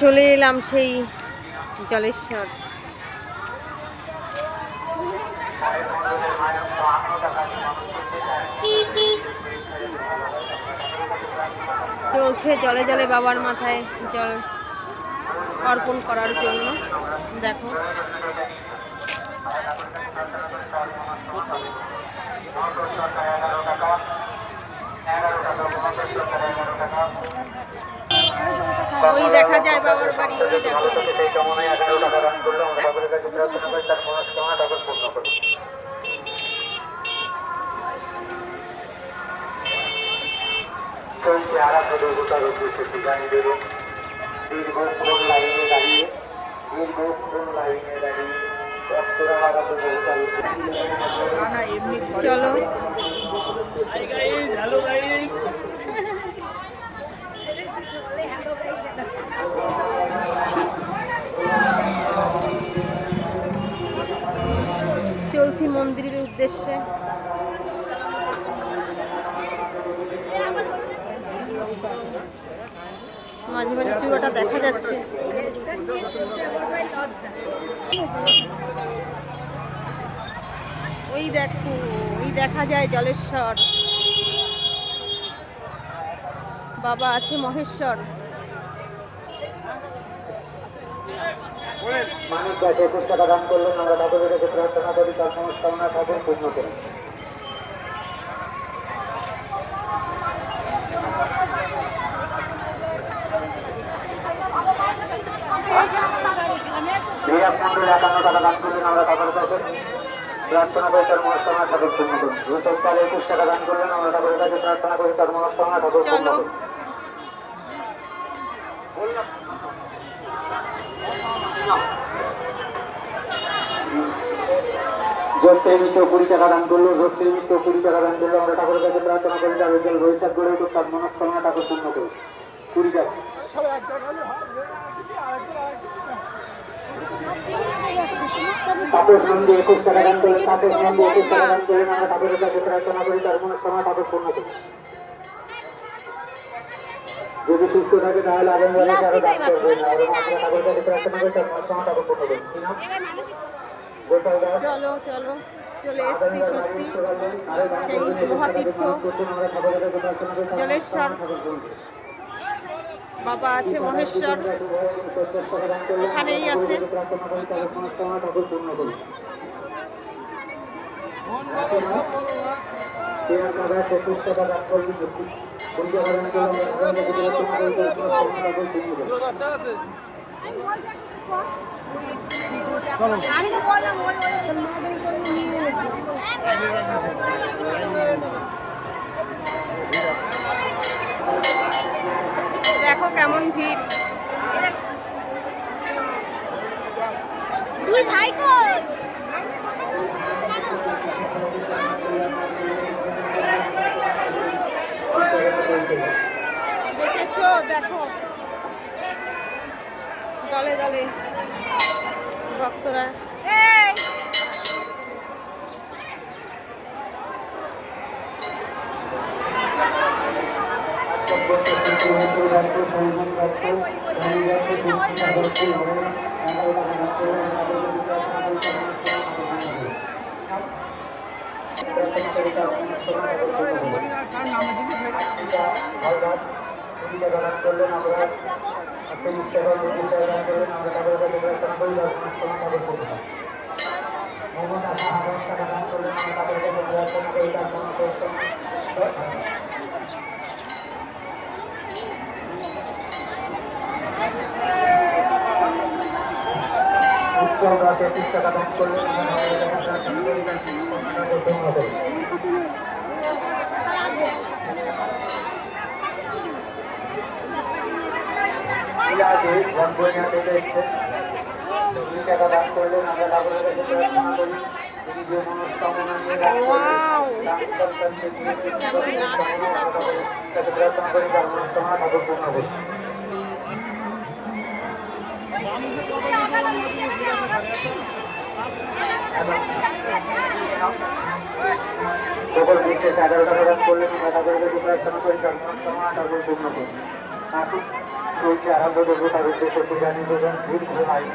চলে এলাম সেই জলেশ্বর। চলছে জলে জলে বাবার মাথায় জল অর্পণ করার জন্য। দেখো। ওই দেখা যায় বাবার বাড়ি ওই দেখো চলছে আরাধ্য দেবতার উদ্দেশ্যে ঠিকানি দেব দীর্ঘক্ষণ লাইনে দাঁড়িয়ে দীর্ঘক্ষণ লাইনে দাঁড়িয়ে চলো চলছি মন্দিরের উদ্দেশ্যে। মাঝে মাঝে পুরোটা দেখা যাচ্ছে। ওই দেখো, ওই দেখা যায় জলেশ্বর। বাবা আছে মহেশ্বর। মানিক একুশ টাকা দান করলেন আমরা ঠাকুরের কাছে প্রার্থনা করি তার মনস্কামনা ঠাকুর পূর্ণ করুন। বিরাট মন্ডল একান্ন টাকা দান করলেন আমরা ঠাকুরের কাছে। প্রার্থনা করি তার মনস্কামনা ঠাকুর পূর্ণ করুন। রূপক চাল একুশ টাকা দান করলেন আমরা ঠাকুরের কাছে প্রার্থনা করি তার মনস্কামনা ঠাকুর পূর্ণ করুন। জ্যোতির মিত্র কুড়ি টাকা দান করল জ্যোতির মিত্র কুড়ি টাকা দান করল। আমরা ঠাকুরের কাছে প্রার্থনা করি, তার উজ্জ্বল ভবিষ্যৎ গড়ে উঠুক, তার মনস্কামনা ঠাকুর পূর্ণ করুন কুড়ি টাকা। তাপস নন্দী একুশ টাকা দান করলেন, তাপস নন্দী একুশ টাকা দান করলেন। আমরা ঠাকুরের কাছে প্রার্থনা করি, তার মনস্কামনা ঠাকুর পূর্ণ করুন যদি সুস্থ থাকে তাহলে আগামী বেলা আরও দান করবেন আর কাছে প্রার্থনা করি তার ঠাকুর পূর্ণ করুন কি নাম? গোপাল দাস চলো চলো চলে এসছি সত্যি সেই মহাতীর্থ জলেশ্বর বাবা আছে মহেশ্বর এখানেই আছে আমি দেখো কেমন ভিড় দুই ভাই কই দেখেছ দেখো দলে দলে ভক্তরা এই উৎসব রাতে তিরিশ টাকা দান করলেন আমরা আছে বনবনিয়া থেকে এসছে দুই টাকা দান করলেন আমরা ঠাকুরের কাছে প্রার্থনা করি তিনি যে মনস্কামনা নিয়ে দান করলেন, Wow! দান করতেন যে তিনি যে মনস্কামনা ঠাকুরের কাছে প্রার্থনা করি তার মনস্কামনা ঠাকুর পূর্ণ করি এগারো টাকা দান করলেন আমরা ঠাকুরের কাছে প্রার্থনা করি তার ঠাকুর পূর্ণ করি আসুন চলছে আরম্ভ করব তার উদ্দেশ্যে জানিয়ে দেবেন দীর্ঘ আয়ু